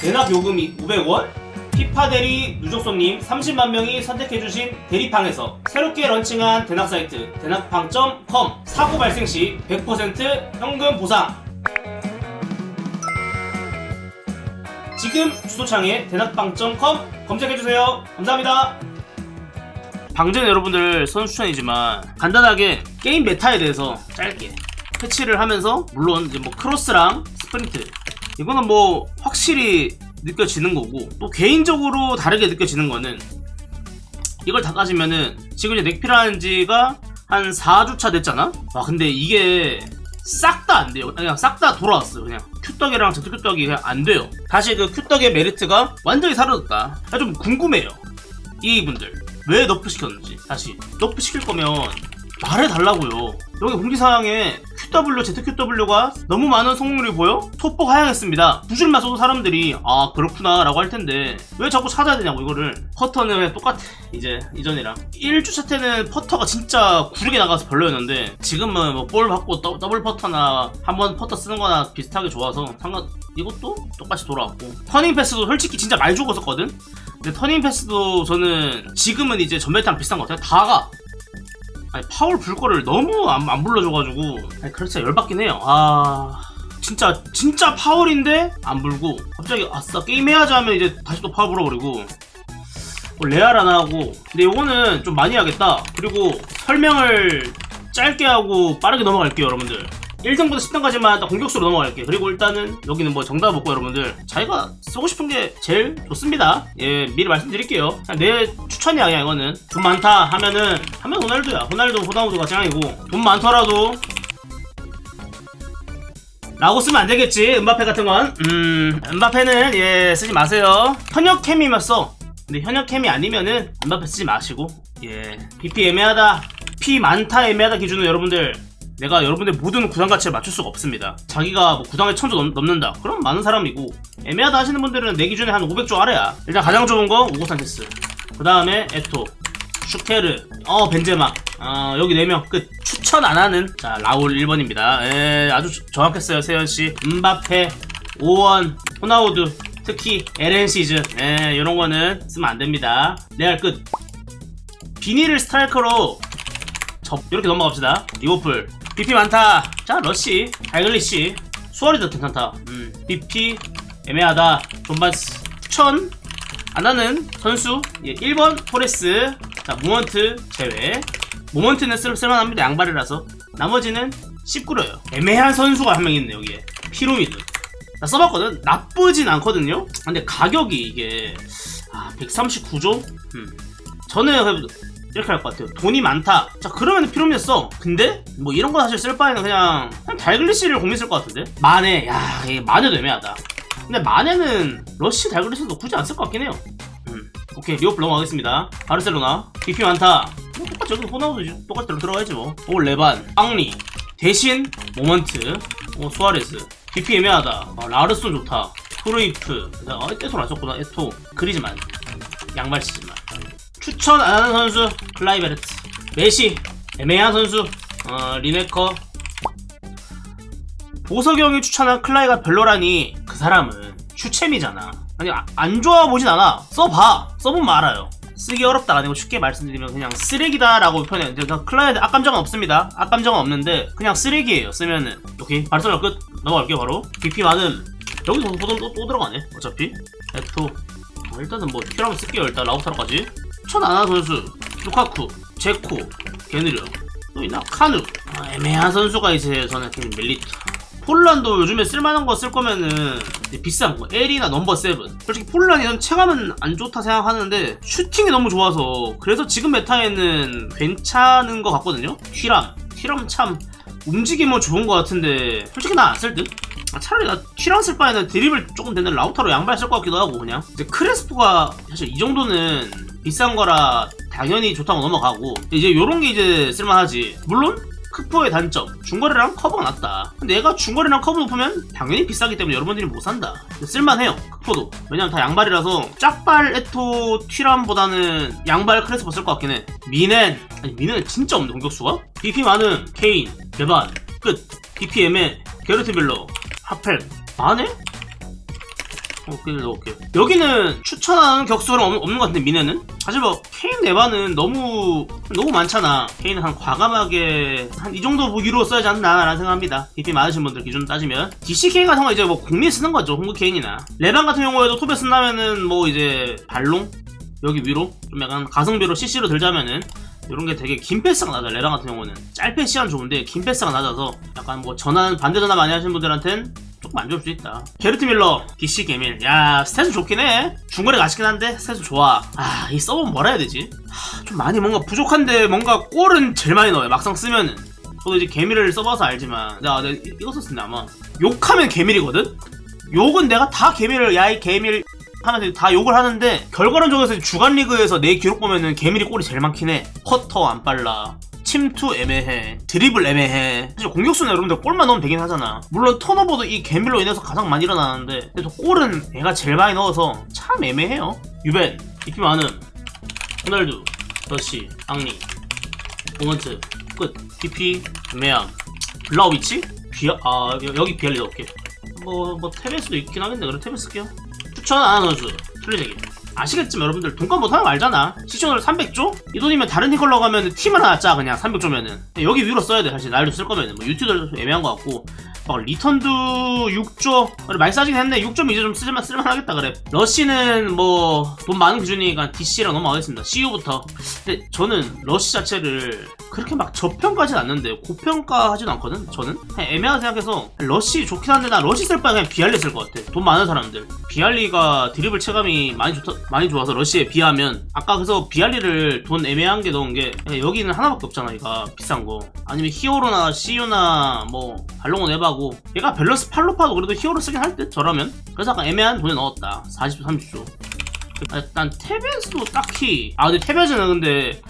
대납 요금이 500원? 피파 대리 누적손님 30만 명이 선택해주신 대리팡에서 새롭게 런칭한 대납 사이트 대납팡.com 사고 발생 시 100% 현금 보상. 지금 주소창에 대납팡.com 검색해주세요. 감사합니다. 방전 여러분들 선수 추천이지만 간단하게 게임 메타에 대해서 짧게 패치를 하면서 물론 이제 뭐 크로스랑 스프린트 이거는 뭐 확실히 느껴지는 거고 또 개인적으로 다르게 느껴지는 거는 이걸 다 따지면은 지금 이제 넥피라는 지가 한 4주차 됐잖아? 와 근데 이게 싹 다 안 돼요. 그냥 싹 다 돌아왔어요. 그냥 큐떡이랑 제트큐떡이 그냥 안 돼요. 다시 그 큐떡의 메리트가 완전히 사라졌다. 아, 좀 궁금해요. 이분들. 왜 너프 시켰는지. 다시. 너프 시킬 거면 말해달라고요. 여기 공지사항에 QW, ZQW가 너무 많은 성능을 보여? 소폭 하향했습니다. 두 줄만 써도 사람들이 아 그렇구나 라고 할 텐데 왜 자꾸 찾아야 되냐고 이거를. 퍼터는 똑같아 이제 이전이랑. 1주차 때는 퍼터가 진짜 구르게 나가서 별로였는데 지금은 뭐 볼 받고 더- 더블 퍼터나 한 번 퍼터 쓰는 거나 비슷하게 좋아서 상관 이것도 똑같이 돌아왔고. 터닝 패스도 솔직히 진짜 많이 죽었었거든? 근데 터닝 패스도 저는 지금은 이제 전멸타랑 비슷한 것 같아요. 다가 아니 파울 불 거를 너무 안, 안 불러줘가지고. 아니 그렇지 열받긴 해요. 아 진짜 진짜 파울인데 안 불고. 갑자기 아싸 게임 해야지 하면 이제 다시 또 파울 불어버리고. 뭐 레알 안 하고. 근데 요거는 좀 많이 하겠다. 그리고 설명을 짧게 하고 빠르게 넘어갈게요 여러분들 1등부터 10등까지만 딱 공격수로 넘어갈게요. 그리고 일단은 여기는 뭐 정답 없고 여러분들 자기가 쓰고 싶은 게 제일 좋습니다. 예 미리 말씀드릴게요. 그냥 내 추천이야 그냥 이거는. 돈 많다 하면은 하면 호날두야. 호날두 호나우두가 짱이고. 돈 많더라도 라고 쓰면 안 되겠지 은바페 같은 건. 음, 은바페는 예 쓰지 마세요. 현역 캠이면 써 근데 현역 캠이 아니면은 은바페 쓰지 마시고 예. BP 애매하다. P 많다 애매하다 기준으로 여러분들 내가 여러분들 모든 구단 가치를 맞출 수가 없습니다 자기가 뭐 구단에 천조 넘, 넘는다 그럼 많은 사람이고 애매하다 하시는 분들은 내 기준에 한 500조 아래야 일단 가장 좋은 거 우고 산체스 그 다음에 에토 슈케르, 어 벤제마, 어 여기 4명 끝. 추천 안 하는 자 라울 1번입니다. 예, 아주 조- 정확했어요 세현 씨. 음바페, 오원, 호나우드, 특히 LN 시즌, 예, 이런 거는 쓰면 안 됩니다. 레알 끝. 비니를 스트라이커로 접 이렇게 넘어갑시다. 리버풀, BP 많다. 자 러시, 달글리시, 수아리도 괜찮다. 음, BP 애매하다. 존바스 추천. 안 하는 선수. 예, 1번 토레스. 자 모먼트 제외. 모먼트는 쓸, 쓸만합니다. 양발이라서. 나머지는 19로요. 애매한 선수가 한 명 있네 여기에. 피로미드. 나 써봤거든. 나쁘진 않거든요. 근데 가격이 이게 아 139조? 음. 저는 이렇게 할 것 같아요 돈이 많다 자 그러면 피로미드 써 근데 뭐 이런 거 사실 쓸 바에는 그냥, 그냥 달글리시를 고민 쓸것 같은데 만에 야 이게 만에도 애매하다 근데 만에는 러시 달그리스도 굳이 안 쓸 것 같긴 해요. 음. 오케이 리오플 넘어가겠습니다. 바르셀로나 BP 많다. 뭐 똑같이 여기도 호나우도 똑같이 들어 들어가야지 뭐. 오 레반, 앙리 대신 모먼트, 오 수아레스. BP 애매하다. 아, 라르손 좋다. 크루이프, 아, 에토는 안 썼구나. 에토, 그리즈만, 양발 치지만. 추천 안 하는 선수 클라이베르트, 메시 애매한 선수 어, 리네커, 보석형이 추천한 클라이가 별로라니 그 사람은 추챔이잖아. 아니 아- 안 좋아 보진 않아. 써봐. 써보면 알아요. 쓰기 어렵다 아니고 쉽게 말씀드리면 그냥 쓰레기다 라고 표현해요. 저 클라이한테 악감정은 없습니다. 악감정은 없는데 그냥 쓰레기예요 쓰면은. 오케이 발설로 끝. 넘어갈게요 바로. BP 많음 여기서 또, 또, 또 들어가네 어차피. 에토 어, 일단은 뭐 필요하면 쓸게요 일단. 라우타로까지 천 아나 선수 루카쿠 제코 게느려 또 있나? 카누. 아, 애매한 선수가 이제 저는 그냥 멜리트 폴란도 요즘에 쓸만한 거 쓸 거면은 비싼 거 L이나 넘버 세븐. 솔직히 폴란이 체감은 안 좋다 생각하는데 슈팅이 너무 좋아서 그래서 지금 메타에는 괜찮은 것 같거든요? 휘람 휘람 참 움직임은 좋은 것 같은데 솔직히 나 안 쓸 듯? 아, 차라리 나 휘람 쓸 바에는 드립을 조금 되는 라우타로 양발 쓸 것 같기도 하고 그냥. 이제 크레스포가 사실 이 정도는 비싼 거라 당연히 좋다고 넘어가고. 이제 요런 게 이제 쓸만하지. 물론 크포의 단점 중거리랑 커버가 낮다. 얘가 중거리랑 커버 높으면 당연히 비싸기 때문에 여러분들이 못 산다. 쓸만해요 크포도. 왜냐면 다 양발이라서 짝발 에토 튀람보다는 양발 크레스퍼 쓸 것 같긴 해. 미넨. 아니 미넨은 진짜 없네 공격수가? BP 많은 케인 베반 끝. BP 애매 게르트 빌러 하펠. 많네? 오케이 오케이 여기는 추천하는 격수는 없, 없는 것 같은데 미네는? 사실 뭐 케인 네바는 너무 너무 많잖아. 케인은 한 과감하게 한 이 정도 무기로 써야지 않나라는 생각합니다. DP 많으신 분들 기준 따지면. DCK 같은 거 이제 뭐 국민 쓰는 거죠 홍구 케인이나. 레반 같은 경우에도 톱에 쓴다면은 뭐 이제 발롱? 여기 위로? 좀 약간 가성비로 CC로 들자면은 이런 게 되게 긴 패스가 낮아 레랑 같은 경우는. 짧게 시간 좋은데 긴 패스가 낮아서 약간 뭐 전환 반대 전환 많이 하시는 분들한텐 조금 안 좋을 수 있다. 게르트 밀러 DC 개밀. 야 스탯은 좋긴 해. 중거리 아쉽긴 한데 스탯은 좋아. 아 이 서브는 뭐라 해야 되지? 하, 좀 많이 뭔가 부족한데 뭔가 골은 제일 많이 넣어요 막상 쓰면은. 저도 이제 개밀을 써봐서 알지만. 내가, 내가 이- 이거 썼는데 아마. 욕하면 개밀이거든? 욕은 내가 다 개밀을 야 이 개밀 하면서 다 욕을 하는데 결과론적에서 주간 리그에서 내 기록 보면은 개밀이 골이 제일 많긴 해. 커터 안 빨라. 침투 애매해. 드리블 애매해. 사실 공격수는 여러분들 골만 넣으면 되긴 하잖아. 물론 턴오버도 이 개밀로 인해서 가장 많이 일어나는데 그래도 골은 얘가 제일 많이 넣어서 참 애매해요. 유벤, 이피 많음, 호날두, 러시, 앙리, 모먼트, 끝. DP, 애매함. 블라우비치? 비아, 아, 여- 여기 비알리 넣을게. 뭐, 뭐, 테베스도 있긴 하겠네. 그래, 테베스 쓸게요. 추천 안 하는 선수 틀리대기 아시겠지만 여러분들 돈값 못하는 거 알잖아. 시청률 300조? 이 돈이면 다른 팀 걸로 가면 팀을 하나 짜 그냥 300조면은. 여기 위로 써야 돼 사실. 날도 쓸 거면은. 뭐 유튜브도 좀 애매한 거 같고 막 리턴도 6조 그래 많이 싸지긴 했네. 6점 이제 좀 쓸만 하겠다 그래. 러시는 뭐 돈 많은 기준이니까 DC랑 넘어가겠습니다. CU부터. 근데 저는 러시 자체를 그렇게 막 저평가하진 않는데 고평가하진 않거든 저는? 애매하게 생각해서 러시 좋긴 한데 나 러시 쓸 바에 그냥 비알리 쓸 것 같아. 돈 많은 사람들. 비알리가 드리블 체감이 많이 좋다 많이 좋아서 러시에 비하면 아까 그래서 비알리를 돈 애매한 게 넣은 게 여기는 하나밖에 없잖아 이가 비싼 거. 아니면 히어로나 CU나 뭐 발롱은 에바고 얘가 밸런스 팔로 파도 그래도 히어로 쓰긴 할 듯 저라면. 그래서 약간 애매한 돈에 넣었다. 40조 30조. 일단 테베스도 딱히. 아 근데 테베스는 근데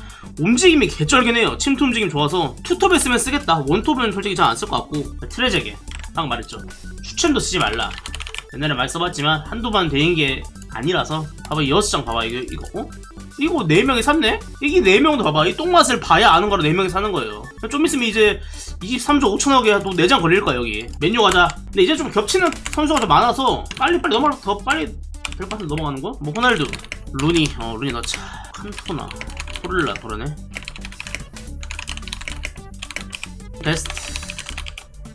움직임이 개쩔긴 해요. 침투 움직임 좋아서 투톱에 쓰면 쓰겠다. 원톱은 솔직히 잘 안 쓸 것 같고. 트레제게. 방금 말했죠. 추첨도 쓰지 말라. 옛날에 많이 써봤지만 한두 번 되는 게 아니라서 봐봐 이 여섯 장 봐봐 이거 이거 어? 이거 네명이 샀네? 이게 네명도 봐봐 이 똥맛을 봐야 아는 거라 네명이 사는 거예요. 좀 있으면 이제 23조 5천억에 또 4장 걸릴 거야 여기. 맨유 가자. 근데 이제 좀 겹치는 선수가 좀 많아서 빨리빨리 넘어가 더 빨리 될 것 같은데 넘어가는 거? 뭐 호날두 루니 어 루니 넣자. 칸토나. 토를라 그러네. 베스트.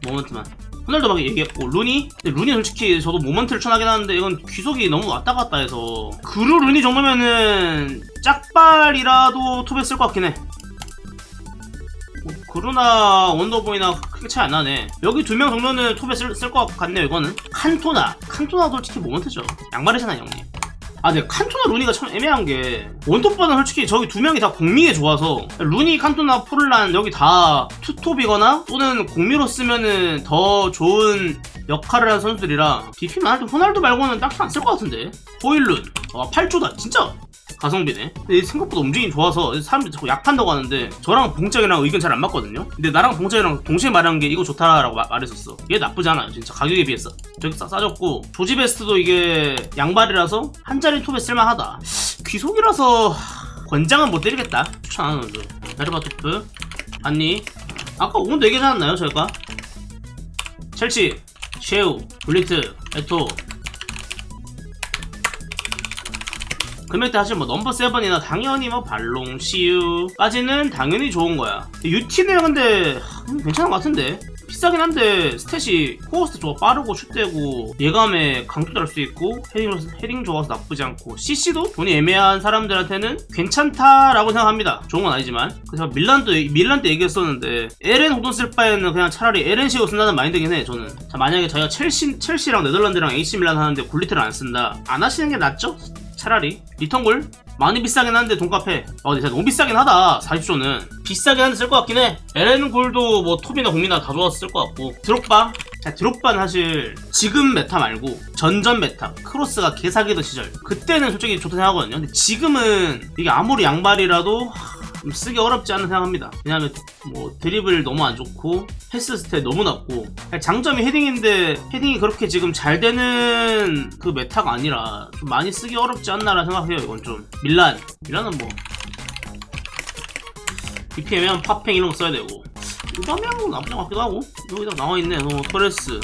모먼트만 호날두 막 얘기했고 루니 근데 루니 솔직히 저도 모먼트를 추천하긴 하는데 이건 귀속이 너무 왔다 갔다 해서 그루 루니 정도면은 짝발이라도 톱에 쓸것 같긴 해 뭐, 그루나 원더보이나 크게 차이 안 나네. 여기 두 명 정도는 톱에 쓸 것 같네요, 이거는. 칸토나. 칸토나 솔직히 모먼트죠. 양말이잖아요, 형님. 아, 근데 칸토나 루니가 참 애매한 게 원톱보다는 솔직히 저기 두 명이 다 공미에 좋아서 루니, 칸토나, 포를란 여기 다 투톱이거나 또는 공미로 쓰면은 더 좋은 역할을 하는 선수들이라 DP만 할 때 호날두 말고는 딱히 안 쓸 것 같은데. 호일룬. 와 8조다. 진짜 가성비네. 근데 생각보다 움직임이 좋아서 사람들이 자꾸 약한다고 하는데 저랑 봉장이랑 의견 잘 안 맞거든요. 근데 나랑 봉장이랑 동시에 말한 게 이거 좋다라고 마- 말했었어. 얘 나쁘지 않아요. 진짜 가격에 비해서. 저기 싸, 싸졌고 조지 베스트도 이게 양발이라서 한 자리 톱에 쓸만하다. 귀속이라서 하, 권장은 못 드리겠다. 추천 안 하는 데 베르바 토프 안니 아까 오늘도 얘기하지 않았나요 저희가? 첼시 쉐우 블리트 에토 금액대 사실 뭐 넘버 세븐이나 당연히 뭐 발롱, CU까지는 당연히 좋은 거야. 유티는 근데 괜찮은 것 같은데 비싸긴 한데 스탯이 코어스트 좋아 빠르고 슛되고 예감에 강도 달수 있고 헤딩, 헤딩 좋아서 나쁘지 않고 CC도 돈이 애매한 사람들한테는 괜찮다라고 생각합니다. 좋은 건 아니지만 그래서 밀란도 밀란 때 얘기했었는데 LN 호돈 쓸 바에는 그냥 차라리 LN 시오 쓴다는 마인드긴 해 저는. 자 만약에 저희가 첼시 첼시랑 네덜란드랑 AC 밀란 하는데 굴리트를 안 쓴다 안 하시는 게 낫죠? 차라리 리턴골 많이 비싸긴 한데 돈값에. 어 근데 진짜 너무 비싸긴 하다 40조는. 비싸긴 한데 쓸 것 같긴 해. LN 골도 뭐 톱이나 공이나 다쓸것 같고. 드롭바? 자, 드롭바는 사실 지금 메타 말고 전전 메타 크로스가 개사기던 시절. 그때는 솔직히 좋다 생각하거든요. 근데 지금은 이게 아무리 양발이라도 하, 좀 쓰기 어렵지 않은 생각합니다. 왜냐하면 뭐 드리블 너무 안 좋고 패스 스탯 너무 낮고 장점이 헤딩인데 헤딩이 그렇게 지금 잘 되는 그 메타가 아니라 좀 많이 쓰기 어렵지 않나라는 생각해요 이건 좀. 밀란. 밀란은 뭐. BPM이면 팝팽 이런 거 써야 되고. 우바메양도 나쁘지 같기도 하고. 여기다 나와있네. 어, 토레스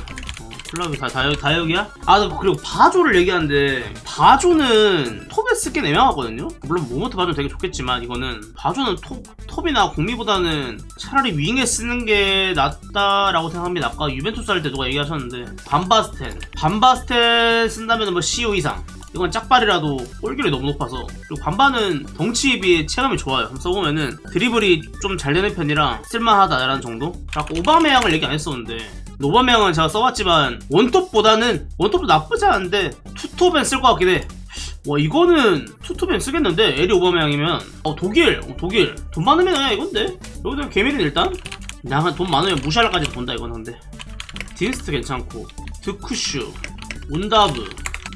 어, 플라그 다, 다, 다 여기야? 아 그리고 바조를 얘기하는데 바조는 톱에 쓰긴 애매하거든요? 물론 모모트 바조는 되게 좋겠지만 이거는 바조는 톱, 톱이나 공미보다는 차라리 윙에 쓰는 게 낫다라고 생각합니다. 아까 유벤투스 할 때 누가 얘기하셨는데 반바스텐. 반바스텐 쓴다면 뭐 CO 이상. 이건 짝발이라도 골결이 너무 높아서. 그리고 반반은 덩치에 비해 체감이 좋아요. 써보면은 드리블이 좀 잘 되는 편이라 쓸만하다라는 정도? 아까 오바메양을 얘기 안 했었는데 오바메양은 제가 써봤지만 원톱보다는 원톱도 나쁘지 않은데 투톱엔 쓸 것 같긴 해. 와 이거는 투톱엔 쓰겠는데? 에리 오바메양이면. 어 독일 어, 독일. 돈 많으면 그냥 이건데. 여기서 개미는 일단. 나한 돈 많으면 무시할까지 본다 이건 근데. 딘스트 괜찮고. 드쿠슈 운다브.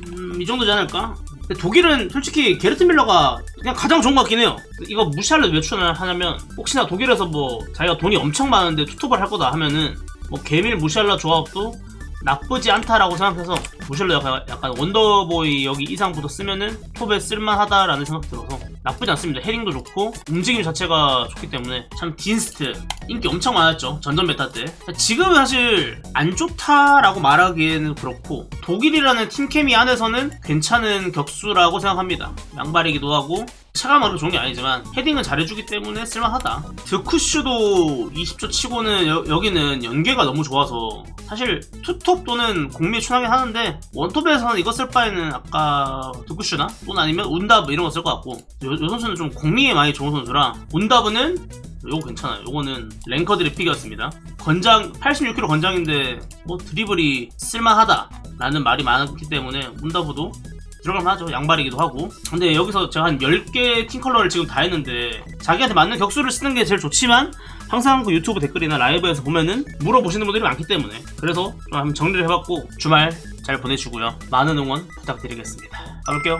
음, 이 정도지 않을까? 근데 독일은 솔직히 게르트 밀러가 그냥 가장 좋은 것 같긴 해요. 이거 무시하려고 왜 추천하냐면 혹시나 독일에서 뭐 자기가 돈이 엄청 많은데 투톱을 할 거다 하면은 뭐 게밀 무시할라 조합도 나쁘지 않다라고 생각해서 무시할라 약간, 약간 원더보이 여기 이상부터 쓰면은 톱에 쓸만하다라는 생각 들어서 나쁘지 않습니다. 헤딩도 좋고 움직임 자체가 좋기 때문에 참 딘스트 인기 엄청 많았죠. 전전 메타 때. 지금은 사실 안 좋다라고 말하기에는 그렇고 독일이라는 팀케미 안에서는 괜찮은 격수라고 생각합니다. 양발이기도 하고 체감은 그렇게 좋은 게 아니지만 헤딩은 잘해주기 때문에 쓸만하다. 드쿠슈도 20초 치고는 여, 기는 연계가 너무 좋아서 사실 투톱 또는 공미에 추나긴 하는데 원톱에서는 이거 쓸 바에는 아까 드쿠슈나 또는 아니면 운다브 이런 거 쓸 것 같고 요, 요 선수는 좀 공미에 많이 좋은 선수라 운다브는 요거 괜찮아요. 요거는 랭커들의 픽이었습니다. 건장 86kg 건장인데 뭐 드리블이 쓸만하다라는 말이 많기 때문에 운다브도 들어가면 하죠. 양발이기도 하고. 근데 여기서 제가 한 10개 팀 컬러를 지금 다 했는데 자기한테 맞는 격수를 쓰는 게 제일 좋지만 항상 그 유튜브 댓글이나 라이브에서 보면은 물어보시는 분들이 많기 때문에 그래서 좀 한번 정리를 해봤고 주말 잘 보내시고요. 많은 응원 부탁드리겠습니다. 가볼게요.